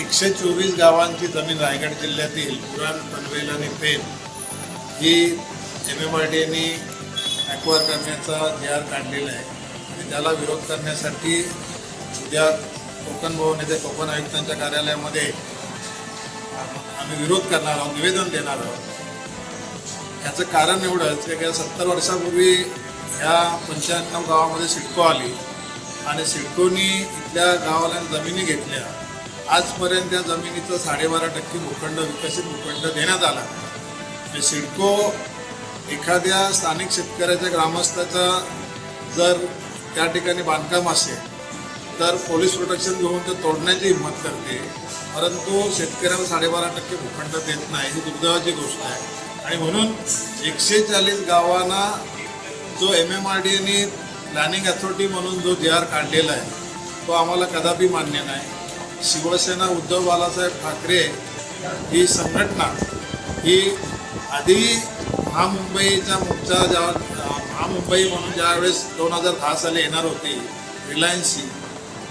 एकशे चोवीस गावांची जमीन रायगड जिल्ह्यातील पुराण पनवेल आणि पेन ही M M R D acquire करण्याचा जी आर काढलेला आहे. आणि त्याला विरोध करण्यासाठी उद्या कोकण भवन येथे कोकण आयुक्तांच्या कार्यालयामध्ये आम्ही विरोध करणार आहोत निवेदन देणार आहोत. याचं कारण एवढंच की गेल्या सत्तर वर्षापूर्वी ह्या पंच्याण्णव गावामध्ये सिडको आली. आणि सिडकोनी इथल्या गावाला जमिनी घेतल्या. आजपर्यंत त्या जमिनीचं साडेबारा टक्के भूखंड विकसित भूखंड देण्यात आला. म्हणजे सिडको एखाद्या स्थानिक शेतकऱ्याच्या ग्रामस्थाचा जर त्या ठिकाणी बांधकाम असेल तर पोलीस प्रोटेक्शन घेऊन ते तोडण्याची हिंमत करते. परंतु शेतकऱ्याला साडेबारा टक्के भूखंड देत नाही ही दुर्दैवाची गोष्ट आहे. आणि म्हणून एकशे चाळीस गावांना जो एम एम आर डीने प्लॅनिंग अथॉरिटी म्हणून जो जे आर काढलेला आहे तो आम्हाला कदापि मान्य नाही. शिवसेना उद्धव बालासाहेब ठाकरे ही संघटना ही आधी महामुंबईचा मोर्चा ज्या महामुंबई म्हणून ज्यावेळेस दोन हजार दहा साली येणार होती रिलायन्सची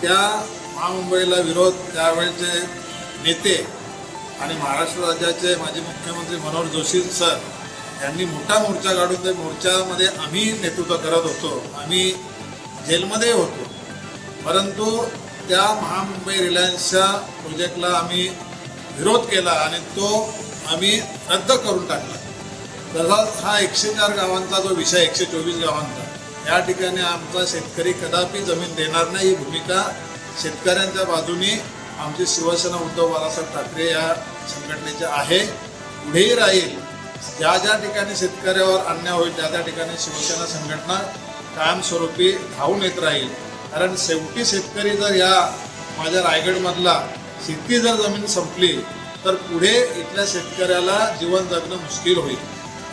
त्या महामुंबईला विरोध त्यावेळेचे नेते आणि महाराष्ट्र राज्याचे माजी मुख्यमंत्री मनोहर जोशी सर यांनी मोठा मोर्चा काढून त्या मोर्चामध्ये आम्ही नेतृत्व करत होतो. आम्ही जेलमध्ये होतो. परंतु त्या महामुंबई रिलायन्सच्या प्रोजेक्टला आम्ही विरोध केला आणि तो आम्ही रद्द करून टाकला. तसाच हा एकशे चार गावांचा जो विषय एकशे चोवीस गावांचा या ठिकाणी आमचा शेतकरी कदापि जमीन देणार नाही ही भूमिका शेतकऱ्यांच्या बाजूने आमची शिवसेना उद्धव बाळासाहेब ठाकरे या संघटनेचे आहे. पुढेही राहील. ज्या ज्या ठिकाणी शेतकऱ्यावर अन्याय होईल त्या त्या ठिकाणी शिवसेना संघटना कायमस्वरूपी धावून येत राहील. कारण शेवटी शेतकरी जर या माझ्या रायगडमधला शेती जर जमीन संपली तर पुढे इथल्या शेतकऱ्याला जीवन जगणं मुश्किल होईल.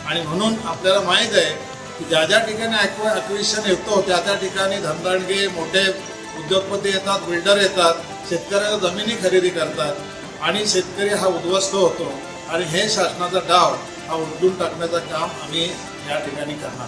आणि म्हणून आपल्याला माहीत आहे की ज्या ज्या ठिकाणी ॲक्व ॲक्विशन येतो त्या त्या ठिकाणी धनदांडगे मोठे उद्योगपती येतात बिल्डर येतात शेतकऱ्याला जमिनी खरेदी करतात. आणि शेतकरी हा उद्ध्वस्त होतो आणि हे शासनाचा डाव हा उलटून टाकण्याचं काम आम्ही या ठिकाणी करणार.